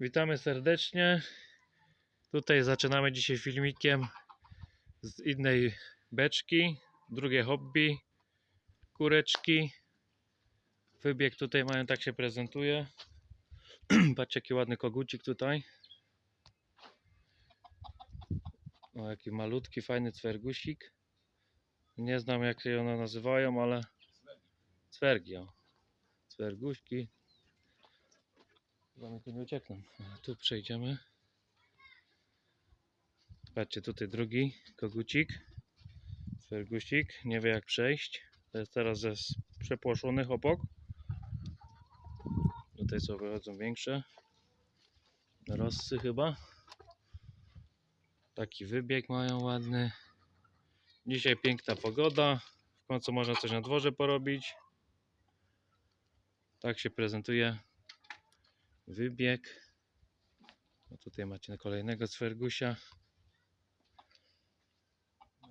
Witamy serdecznie. Tutaj zaczynamy dzisiaj filmikiem z innej beczki. Drugie hobby. Kureczki. Wybieg tutaj mają, tak się prezentuje. Patrzcie jaki ładny kogucik tutaj. O, jaki malutki, fajny cwergusik. Nie znam jak się one nazywają, ale cwergi. Cwerguśki. Chyba mi tu nie uciekną. Tu przejdziemy. Patrzcie, tutaj drugi kogucik. Cwergusik. Nie wie jak przejść. To jest teraz ze przepłoszonych obok. Tutaj co wychodzą większe. Rossy chyba. Taki wybieg mają ładny. Dzisiaj piękna pogoda. W końcu można coś na dworze porobić. Tak się prezentuje wybieg. No tutaj macie kolejnego cwergusia.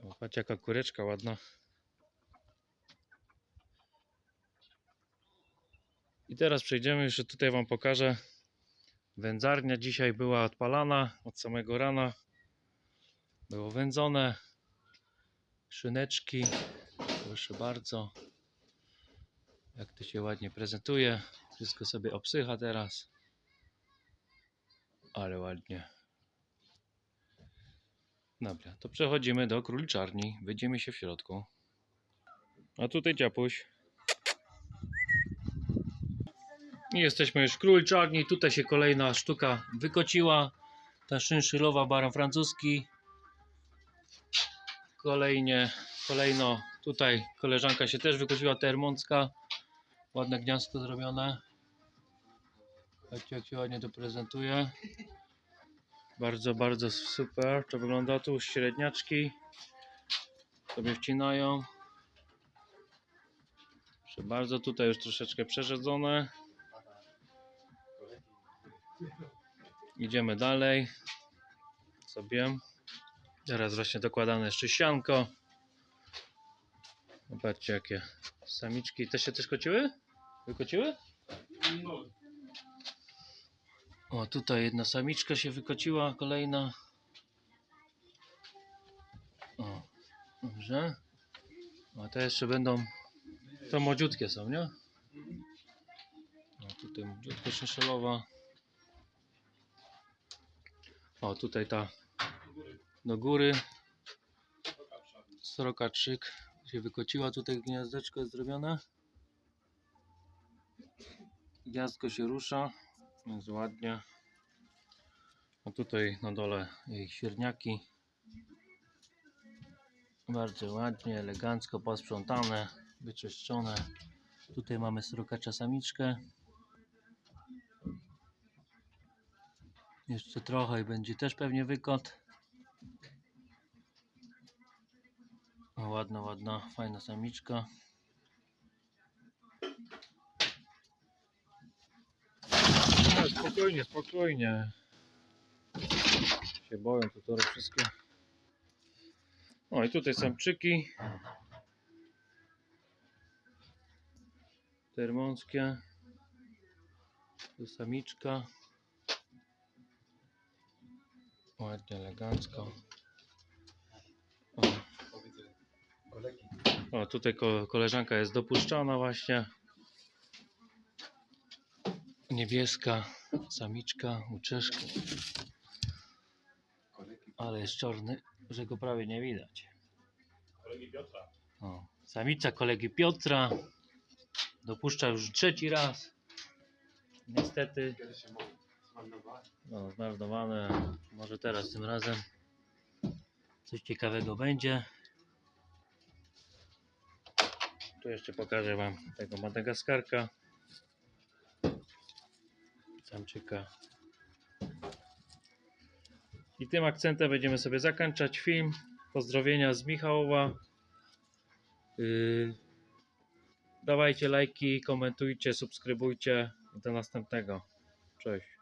O, patrzcie jaka kureczka ładna. I teraz przejdziemy, jeszcze tutaj Wam pokażę. Wędzarnia dzisiaj była odpalana od samego rana. Było wędzone. Szyneczki. Proszę bardzo. Jak to się ładnie prezentuje. Wszystko sobie obsycha teraz. Ale ładnie. Dobra, to przechodzimy do króliczarni. Wyjdziemy się w środku. A tutaj dziapuś. I jesteśmy już w króliczarni. Tutaj się kolejna sztuka wykociła. Ta szynszylowa baran francuski. Kolejnie, kolejno tutaj koleżanka się też wykociła, termoncka. Ładne gniazdko zrobione. Patrzcie jak ładnie to prezentuje. Bardzo, bardzo super to wygląda. Tu średniaczki sobie wcinają. Proszę bardzo, tutaj już troszeczkę przerzedzone. Idziemy dalej. Sobie. Teraz właśnie dokładane jeszcze sianko. Zobaczcie jakie samiczki. Te się też kociły? Wykociły? O, tutaj jedna samiczka się wykociła, kolejna. O, dobrze. A te jeszcze będą. To młodziutkie są, nie? O, tutaj młodziutka szyszelowa. O, tutaj ta do góry. Srokaczyk się wykociła, tutaj gniazdeczko jest zrobione. Gniazdko się rusza, więc ładnie. A tutaj na dole jej średniaki. Bardzo ładnie, elegancko posprzątane, wyczyszczone. Tutaj mamy srokacza samiczkę. Jeszcze trochę i będzie też pewnie wykot. Ładna, ładna, fajna samiczka. Spokojnie, spokojnie. Się boją to tory wszystkie. O i tutaj samczyki. Termonskie. Tu samiczka. Ładnie, elegancko. O. O, tutaj ko koleżanka jest dopuszczona właśnie. Niebieska samiczka, uczeszki. Ale jest czarny, że go prawie nie widać. kolegi Piotra. O, samica kolegi Piotra. Dopuszcza już trzeci raz. Niestety, no, zmarnowane. Może teraz tym razem coś ciekawego będzie. Tu jeszcze pokażę Wam tego Madagaskarka. Samczyka. I tym akcentem będziemy sobie zakończać film. Pozdrowienia z Michałowa. Yy, dawajcie lajki, komentujcie, subskrybujcie. Do następnego. Cześć.